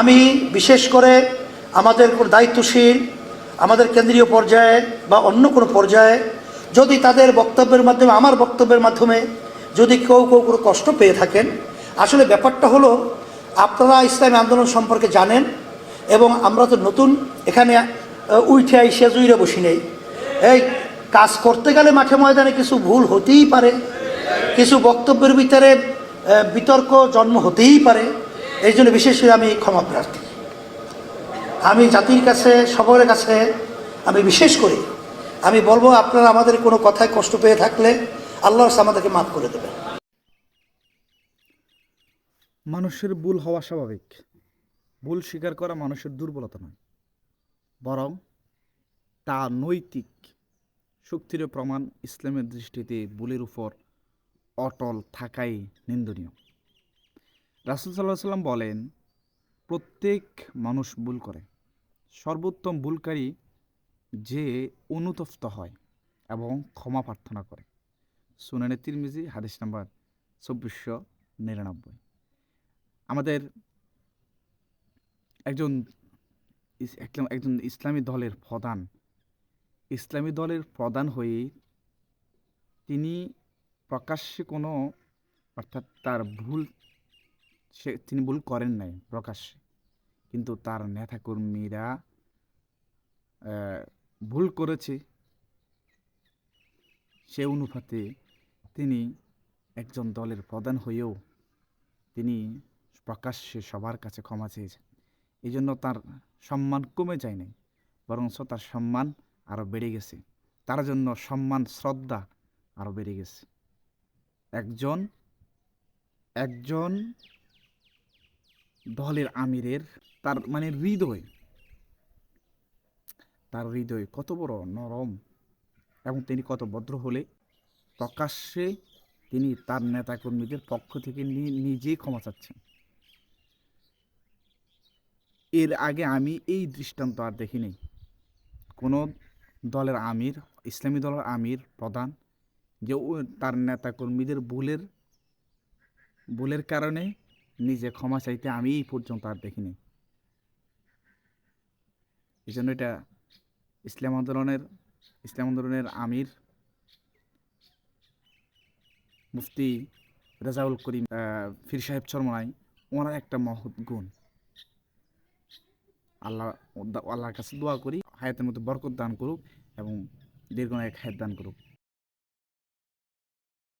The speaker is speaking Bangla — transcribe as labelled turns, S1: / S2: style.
S1: আমি বিশেষ করে আমাদের কোনো দায়িত্বশীল, আমাদের কেন্দ্রীয় পর্যায়ে বা অন্য কোনো পর্যায়ে যদি তাদের বক্তব্যের মাধ্যমে, আমার বক্তব্যের মাধ্যমে যদি কেউ কেউ কোনো কষ্ট পেয়ে থাকেন, আসলে ব্যাপারটা হলো আপনারা ইসলামী আন্দোলন সম্পর্কে জানেন এবং আমরা তো নতুন, এখানে উঠে আইসে জুইরে বসি নেই। এই কাজ করতে গেলে মাঠে ময়দানে কিছু ভুল হতেই পারে, কিছু বক্তব্যের ভিতরে বিতর্ক জন্ম হতেই পারে। এই জন্য বিশেষ করে আমি ক্ষমা প্রার্থী। আমি জাতির কাছে, সকলের কাছে আমি বিশেষ করি আমি বলব, আপনারা আমাদের কোনো কথায় কষ্ট পেয়ে থাকলে আল্লাহ আমাদেরকে মাফ করে দেবেন।
S2: মানুষের ভুল হওয়া স্বাভাবিক। ভুল স্বীকার করা মানুষের দুর্বলতা নয়। বরং তা নৈতিক শক্তির প্রমাণ ইসলামের দৃষ্টিতে ভুলের উপর অটল থাকাই নিন্দনীয়। রাসুল সাল্লাহ সাল্লাম বলেন, প্রত্যেক মানুষ ভুল করে। সর্বোত্তম ভুলকারী যে অনুতপ্ত হয় এবং ক্ষমা প্রার্থনা করে। সুনানে তিরমিজি, হাদিস নাম্বার চব্বিশশো নিরানব্বই। আমাদের একজন একজন ইসলামী দলের প্রধান, ইসলামী দলের প্রধান হয়ে তিনি প্রকাশ্যে কোনো, অর্থাৎ তার ভুল সে, তিনি ভুল করেন নাই প্রকাশ্যে। কিন্তু তার নেতাকর্মীরা ভুল করেছে। সে অনুপাতে তিনি একজন দলের প্রধান হয়েও তিনি প্রকাশ্যে সবার কাছে ক্ষমা চেয়েছেন। এই জন্য তার সম্মান কমে যায় নাই বরঞ্চ তার সম্মান আরও বেড়ে গেছে। তার জন্য সম্মান, শ্রদ্ধা আরও বেড়ে গেছে। একজন একজন দলের আমিরের তার মানে হৃদয়। তার হৃদয় কত বড় নরম এবং তিনি কত ভদ্র হলে প্রকাশ্যে তিনি তার নেতাকর্মীদের পক্ষ থেকে নিজেই ক্ষমা চাচ্ছেন। এর আগে আমি এই দৃষ্টান্ত আর দেখিনি। কোনো দলের আমির, ইসলামী দলের আমির প্রধান যে তার নেতাকর্মীদের ভুলের ভুলের কারণে নিজে ক্ষমা চাইতে আমি এই পর্যন্ত আর দেখিনি। এই জন্য এটা ইসলাম আন্দোলনের ইসলাম আন্দোলনের আমির মুফতি রেজাউল করিম ফির সাহেব চরমনাই, ওনার একটা মহৎ গুণ। আল্লাহ, আল্লাহর কাছে দোয়া করি, হায়াতের মধ্যে বরকত দান করুক এবং দীর্ঘ এক হায়াত দান করুক।